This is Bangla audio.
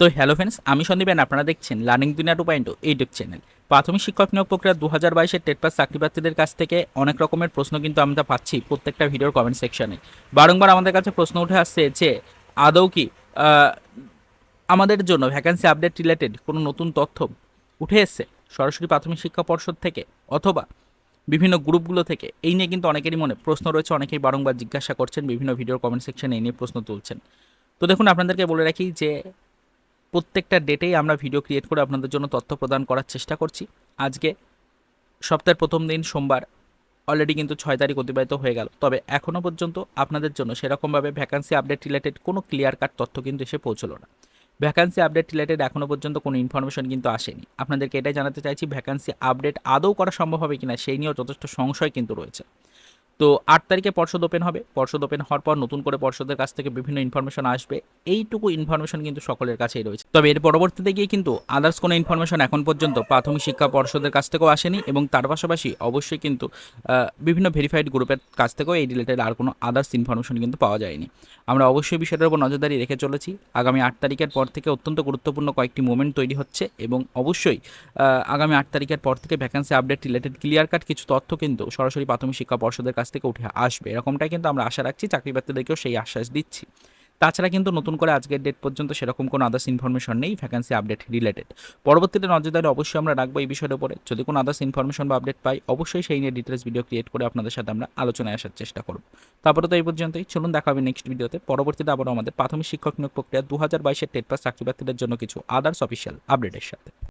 তো হ্যালো ফ্রেন্ডস, আমি সন্দীপেন আপনারা দেখছেন লার্নিং দুনিয়া টু পয়েন্ট ইউটিউব চ্যানেল প্রাথমিক শিক্ষক নিয়োগ প্রক্রিয়া দু হাজার বাইশের টেট পাস চাকরিপ্রার্থীদের কাছ থেকে অনেক রকমের প্রশ্ন কিন্তু আমরা পাচ্ছি প্রত্যেকটা ভিডিওর কমেন্ট সেকশনে বারংবার আমাদের কাছে প্রশ্ন উঠে আসছে যে, আদৌ কি আমাদের জন্য ভ্যাকান্সি আপডেট রিলেটেড কোনো নতুন তথ্য উঠে এসছে সরাসরি প্রাথমিক শিক্ষা পর্ষদ থেকে অথবা বিভিন্ন গ্রুপগুলো থেকে? এই নিয়ে কিন্তু অনেকেরই মনে প্রশ্ন রয়েছে, অনেকেই বারংবার জিজ্ঞাসা করছেন, বিভিন্ন ভিডিওর কমেন্ট সেকশনে এই নিয়ে প্রশ্ন তুলছেন। তো দেখুন, আপনাদেরকে বলে রাখি যে প্রত্যেকটা ডেটেই আমরা ভিডিও ক্রিয়েট করে আপনাদের জন্য তথ্য প্রদান করার চেষ্টা করছি। আজকে সপ্তাহের প্রথম দিন সোমবার অলরেডি কিন্তু ছয় তারিখ অতিবাহিত হয়ে গেল। তবে এখনও পর্যন্ত আপনাদের জন্য সেরকমভাবে ভ্যাকান্সি আপডেট রিলেটেড কোনো ক্লিয়ার কাট তথ্য কিন্তু এসে পৌঁছলো না। ভ্যাকান্সি আপডেট রিলেটেড এখনও পর্যন্ত কোনো ইনফরমেশন কিন্তু আসেনি। আপনাদেরকে এটাই জানাতে চাইছি ভ্যাকান্সি আপডেট আদৌ করা সম্ভব হবে কিনা সেই নিয়েও যথেষ্ট সংশয় কিন্তু রয়েছে। তো আট তারিখে পর্ষদ ওপেন হবে। পর্ষদ ওপেন হওয়ার পর নতুন করে পর্ষদের কাছ থেকে বিভিন্ন ইনফরমেশন আসবে। এইটুকু ইনফরমেশন কিন্তু সকলের কাছেই রয়েছে। তবে এর পরবর্তীতে গিয়ে কিন্তু আদার্স কোনো ইনফরমেশন এখন পর্যন্ত প্রাথমিক শিক্ষা পর্ষদের কাছ থেকেও আসেনি এবং তার পাশাপাশি অবশ্যই কিন্তু বিভিন্ন ভেরিফাইড গ্রুপের কাছ থেকেও এই রিলেটেড আর কোনো আদার্স ইনফরমেশন কিন্তু পাওয়া যায়নি। আমরা অবশ্যই বিষয়টার উপর নজরদারি রেখে চলেছি। আগামী আট তারিখের পর থেকে অত্যন্ত গুরুত্বপূর্ণ কয়েকটি মোমেন্ট তৈরি হচ্ছে এবং অবশ্যই আগামী আট তারিখের পর থেকে vacancy update related clear cut কিছু তথ্য কিন্তু সরাসরি প্রাথমিক শিক্ষা পর্ষদের কাছ থেকে উঠে আসবে। এরকমটাই কিন্তু আমরা আশা রাখছি, চাকরি প্রার্থীদেরকেও সেই আশ্বাস দিচ্ছি। তাছাড়া কিন্তু নতুন করে আজকের ডেট পর্যন্ত সেরকম কোনো আদার্স ইনফরমেশন নেই ভ্যাকান্সি আপডেট রিলেটেড পরবর্তীতে নজরদারি অবশ্যই আমরা রাখব এই বিষয়ের উপরে। যদি কোনো আদার্স ইনফরমেশন বা আপডেট পাই, অবশ্যই সেই নিয়ে ডিটেলস ভিডিও ক্রিয়েট করে আপনাদের সাথে আমরা আলোচনায় আসার চেষ্টা করব। তারপরে তো এই পর্যন্তই। চলুন দেখা হবে নেক্সট ভিডিওতে পরবর্তীতে আবারও আমাদের প্রাথমিক শিক্ষক নিয়োগ প্রক্রিয়া দু হাজার বাইশের টেট পাস চাকরি প্রার্থীদের জন্য কিছু আদার্স অফিসিয়াল আপডেটের সাথে।